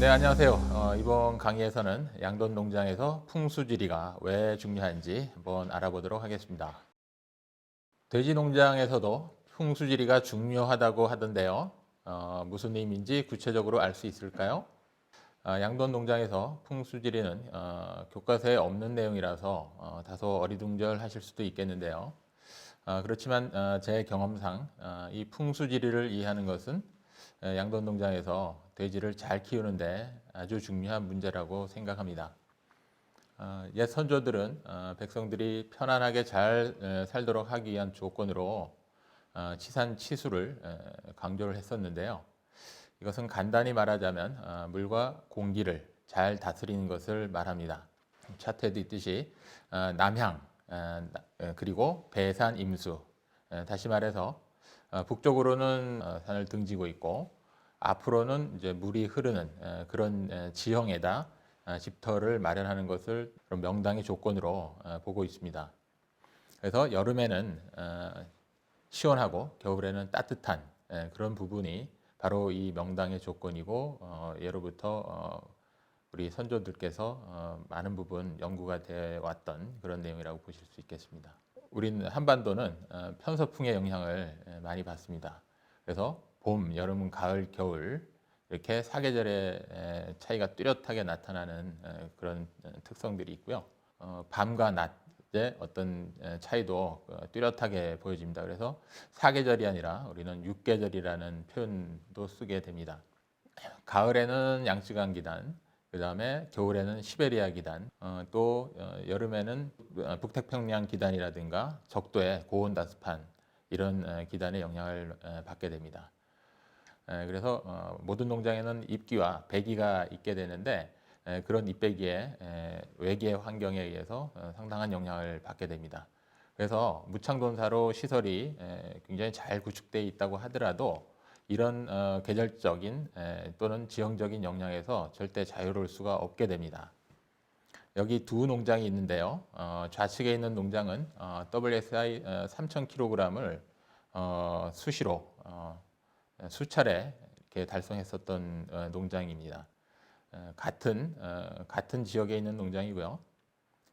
네, 안녕하세요. 어, 이번 강의에서는 양돈 농장에서 풍수지리가 왜 중요한지 한번 알아보도록 하겠습니다. 돼지 농장에서도 풍수지리가 중요하다고 하던데요. 어, 무슨 의미인지 구체적으로 알 수 있을까요? 아, 양돈 농장에서 풍수지리는 어, 교과서에 없는 내용이라서 어, 다소 어리둥절하실 수도 있겠는데요. 아, 그렇지만 어, 제 경험상 어, 이 풍수지리를 이해하는 것은 에, 양돈 농장에서 돼지를 잘 키우는데 아주 중요한 문제라고 생각합니다. 어, 옛 선조들은 어, 백성들이 편안하게 잘 에, 살도록 하기 위한 조건으로 어, 치산 치수를 에, 강조를 했었는데요. 이것은 간단히 말하자면 어, 물과 공기를 잘 다스리는 것을 말합니다. 차트에도 있듯이 어, 남향 어, 그리고 배산 임수 에, 다시 말해서 어, 북쪽으로는 어, 산을 등지고 있고 앞으로는 이제 물이 흐르는 에, 그런 에, 지형에다 어, 집터를 마련하는 것을 명당의 조건으로 어, 보고 있습니다. 그래서 여름에는 어, 시원하고 겨울에는 따뜻한 에, 그런 부분이 바로 이 명당의 조건이고 어, 예로부터 어, 우리 선조들께서 어, 많은 부분 연구가 되어 왔던 그런 내용이라고 보실 수 있겠습니다. 우리는 한반도는 어, 편서풍의 영향을 에, 많이 받습니다. 그래서 봄, 여름, 가을, 겨울 이렇게 사계절의 에, 차이가 뚜렷하게 나타나는 에, 그런 에, 특성들이 있고요. 어, 밤과 낮의 어떤 에, 차이도 어, 뚜렷하게 보여집니다. 그래서 사계절이 아니라 우리는 육계절이라는 표현도 쓰게 됩니다. 가을에는 양쯔강 기단, 그 다음에 겨울에는 시베리아 기단, 어, 또 어, 여름에는 어, 북태평양 기단이라든가 적도의 고온 다습한 이런 어, 기단의 영향을 어, 받게 됩니다. 에, 그래서 어, 모든 농장에는 입기와 배기가 있게 되는데 에, 그런 입배기의 에, 외기의 환경에 의해서 어, 상당한 영향을 받게 됩니다. 그래서 무창 돈사로 시설이 에, 굉장히 잘 구축되어 있다고 하더라도 이런 어, 계절적인 에, 또는 지형적인 영향에서 절대 자유로울 수가 없게 됩니다. 여기 두 농장이 있는데요. 어, 좌측에 있는 농장은 어, WSI 어, 3,000kg을 어, 수시로 어, 수차례 이렇게 달성했었던 어, 농장입니다. 어, 같은 어, 같은 지역에 있는 농장이고요.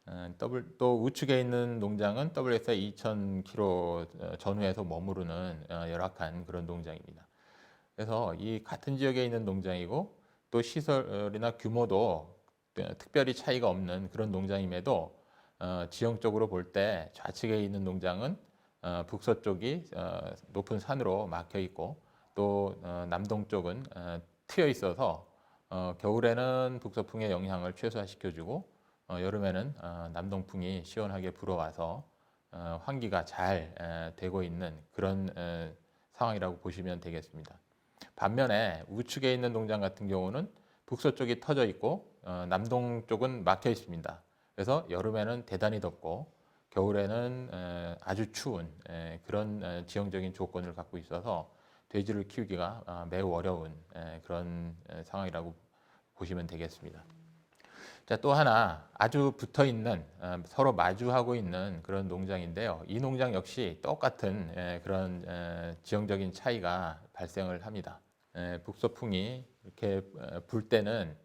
어, 또 우측에 있는 농장은 WSI 2,000km 전후에서 머무르는 어, 열악한 그런 농장입니다. 그래서 이 같은 지역에 있는 농장이고 또 시설이나 규모도 어, 특별히 차이가 없는 그런 농장임에도 어, 지형적으로 볼 때 좌측에 있는 농장은 어, 북서쪽이 어, 높은 산으로 막혀 있고 또 어, 남동 쪽은 어, 트여 있어서 어, 겨울에는 북서풍의 영향을 최소화시켜주고 어, 여름에는 어, 남동풍이 시원하게 불어와서 어, 환기가 잘 에, 되고 있는 그런 에, 상황이라고 보시면 되겠습니다. 반면에 우측에 있는 농장 같은 경우는 북서쪽이 터져 있고 어, 남동 쪽은 막혀 있습니다. 그래서 여름에는 대단히 덥고 겨울에는 에, 아주 추운 에, 그런 에, 지형적인 조건을 갖고 있어서 돼지를 키우기가 아, 매우 어려운 에, 그런 에, 상황이라고 보시면 되겠습니다. 자, 또 하나 아주 붙어 있는 어, 서로 마주하고 있는 그런 농장인데요. 이 농장 역시 똑같은 에, 그런 에, 지형적인 차이가 발생을 합니다. 에, 북서풍이 이렇게 에, 불 때는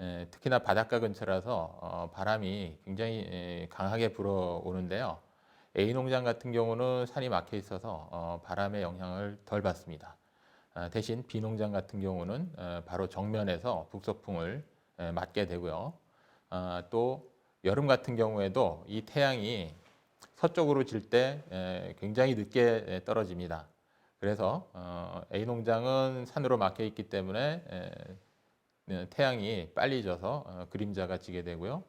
에, 특히나 바닷가 근처라서 어, 바람이 굉장히 에, 강하게 불어오는데요. A 농장 같은 경우는 산이 막혀 있어서 어, 바람의 영향을 덜 받습니다. 아, 대신 B 농장 같은 경우는 어, 바로 정면에서 북서풍을 에, 맞게 되고요. 아, 또 여름 같은 경우에도 이 태양이 서쪽으로 질 때 굉장히 늦게 에, 떨어집니다. 그래서 어, A 농장은 산으로 막혀 있기 때문에 에, 네, 태양이 빨리 져서 어, 그림자가 지게 되고요.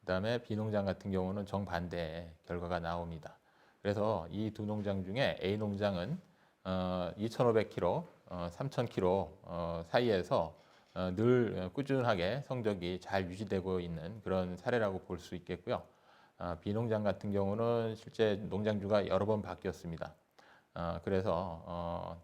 그다음에 B 농장 같은 경우는 정반대의 결과가 나옵니다. 그래서 이 두 농장 중에 A 농장은 어, 2,500km, 어, 3,000km 어, 사이에서 어, 늘 꾸준하게 성적이 잘 유지되고 있는 그런 사례라고 볼 수 있겠고요. 어, B 농장 같은 경우는 실제 농장주가 여러 번 바뀌었습니다. 어, 그래서 어,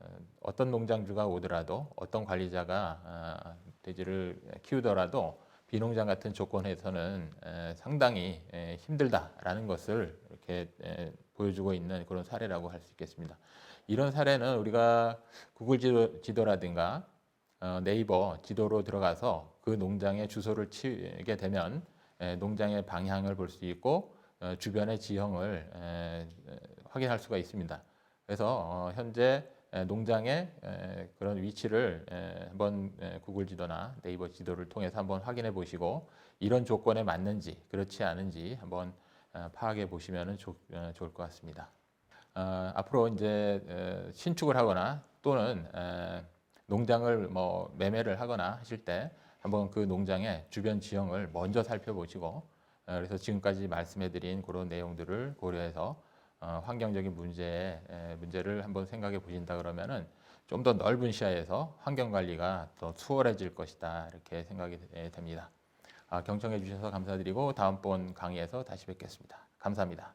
어, 어떤 농장주가 오더라도 어떤 관리자가 아, 돼지를 키우더라도 비농장 같은 조건에서는 에, 상당히 에, 힘들다라는 것을 이렇게 에, 보여주고 있는 그런 사례라고 할 수 있겠습니다. 이런 사례는 우리가 구글 지도, 지도라든가 어, 네이버 지도로 들어가서 그 농장의 주소를 치게 되면 에, 농장의 방향을 볼 수 있고 어, 주변의 지형을 확인할 수가 있습니다. 그래서 어, 현재 에, 농장의 에, 그런 위치를 에, 한번 에, 구글 지도나 네이버 지도를 통해서 한번 확인해 보시고 이런 조건에 맞는지 그렇지 않은지 한번 어, 파악해 보시면 좋을 것 같습니다. 어, 앞으로 이제 에, 신축을 하거나 또는 에, 농장을 뭐 매매를 하거나 하실 때 한번 그 농장의 주변 지형을 먼저 살펴보시고 어, 그래서 지금까지 말씀해드린 그런 내용들을 고려해서 어, 환경적인 문제 문제를 한번 생각해 보신다 그러면은 좀 더 넓은 시야에서 환경 관리가 더 수월해질 것이다 이렇게 생각이 에, 됩니다. 아, 경청해 주셔서 감사드리고 다음번 강의에서 다시 뵙겠습니다. 감사합니다.